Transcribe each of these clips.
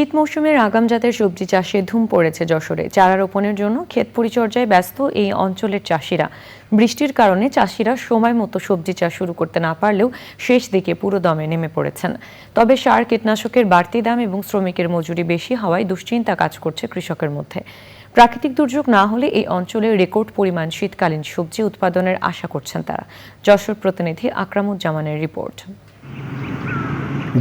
শীত মৌসুমের আগাম জাতের সবজি চাষে ধুম পড়েছে যশোরে। চারা রোপণের জন্য ক্ষেত পরিচর্যায় ব্যস্ত এই অঞ্চলের চাষিরা। বৃষ্টির কারণে চাষিরা সময় মতো সবজি চাষ শুরু করতে না পারলেও শেষ দিকে পুরো দমে নেমে পড়েছেন। তবে সার, কীটনাশকের বাড়তি দাম এবং শ্রমিকের মজুরি বেশি হওয়ায় দুশ্চিন্তা কাজ করছে কৃষকের মধ্যে। প্রাকৃতিক দুর্যোগ না হলে এই অঞ্চলে রেকর্ড পরিমাণ শীতকালীন সবজি উৎপাদনের আশা করছেন তারা। যশোর প্রতিনিধি আকরামুজ্জামানের রিপোর্ট।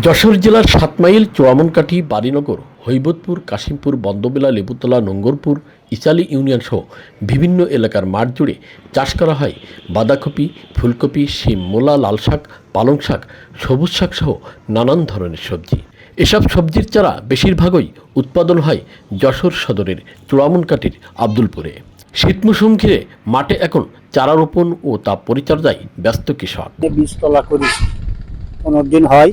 যশোর জেলার সাতমাইল চুয়ামনকাঠি বাড়িনগর, হৈবতপুর, কাশিমপুর, বন্দবেলা, লেবুতলা, নোঙ্গরপুর, ইচালি ইউনিয়ন সহ বিভিন্ন এলাকার মাঠ জুড়ে চাষ করা হয়। বাঁধাকপি, ফুলকপি, শিম, মোলা, লাল শাক, পালং শাক, সবুজ শাক সহ নানান ধরনের সবজি। এসব সবজির চারা বেশিরভাগই উৎপাদন হয় যশোর সদরের চুয়ামনকাঠির আব্দুলপুরে। শীত মৌসুম ঘিরে মাঠে এখন চারা রোপণ ও তা পরিচর্যায় ব্যস্ত কৃষক। বীজতলা করেছি পনেরো দিন হয়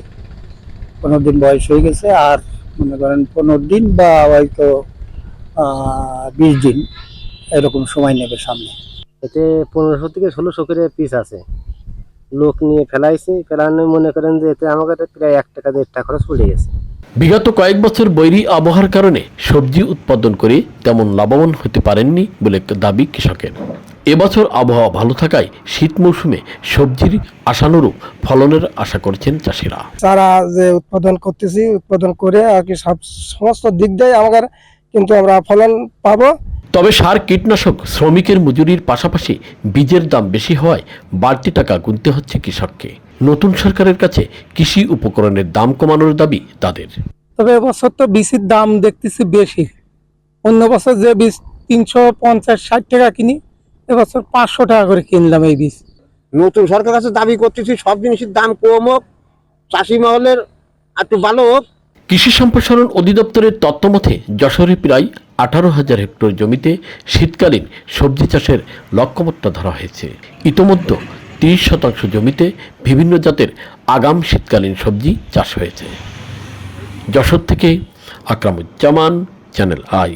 পনেরো দিন বয়স হয়ে গেছে, আর মনে করেন পনেরো দিন বা হয়তো বিশ দিন এরকম সময় নেবে সামনে। এতে পনেরোশো থেকে ষোলোশো করে পিস আছে। লোক নিয়ে ফেলাইছি ফেলানো মনে করেন যে এতে আমাকে প্রায় এক টাকা, দেড় টাকা খরচ পড়ে গেছে। বিগত কয়েক বছর বৈরি আবহাওয়ার কারণে সবজি উৎপাদন করে তেমন লাভবান হতে পারেননি বলে দাবি কৃষকের। এবছর আবহাওয়া ভালো থাকায় শীত মৌসুমে সবজির আশানুরূপ ফলনের আশা করছেন চাষিরা। চারা যে উৎপাদন করতেছি, উৎপাদন করে আর কি সব সমস্ত দিক দিয়ে আমাদের কিন্তু আমরা ফলন পাবো। তবে সার কীটনাশক শ্রমিকের মজুরির পাশাপাশি বীজের দাম বেশি হওয়ায় বাড়তি টাকা গুনতে হচ্ছে কৃষককে। নতুন সরকারের কাছে কৃষি উপকরণের দাম কমানোর দাবি তাদের। তবে এবছর তো বীজের দাম দেখতেছি বেশি। অন্য বছর যে বীজ তিনশো পঞ্চাশ ষাট টাকা কিনি এবছর পাঁচশো টাকা করে কিনলাম এই বীজ। নতুন সরকার কাছে দাবি করতেছি সব জিনিসের দাম কম হোক চাষি মহলের একটু ভালো হোক কৃষি সম্প্রসারণ অধিদপ্তরের তত্ত্বমতে যশোরে প্রায় আঠারো হাজার হেক্টর জমিতে শীতকালীন সবজি চাষের লক্ষ্যমাত্রা ধরা হয়েছে। ইতোমধ্যে তিরিশ শতাংশ জমিতে বিভিন্ন জাতের আগাম শীতকালীন সবজি চাষ হয়েছে। যশোর থেকে আকরামুজ্জামান, চ্যানেল আই।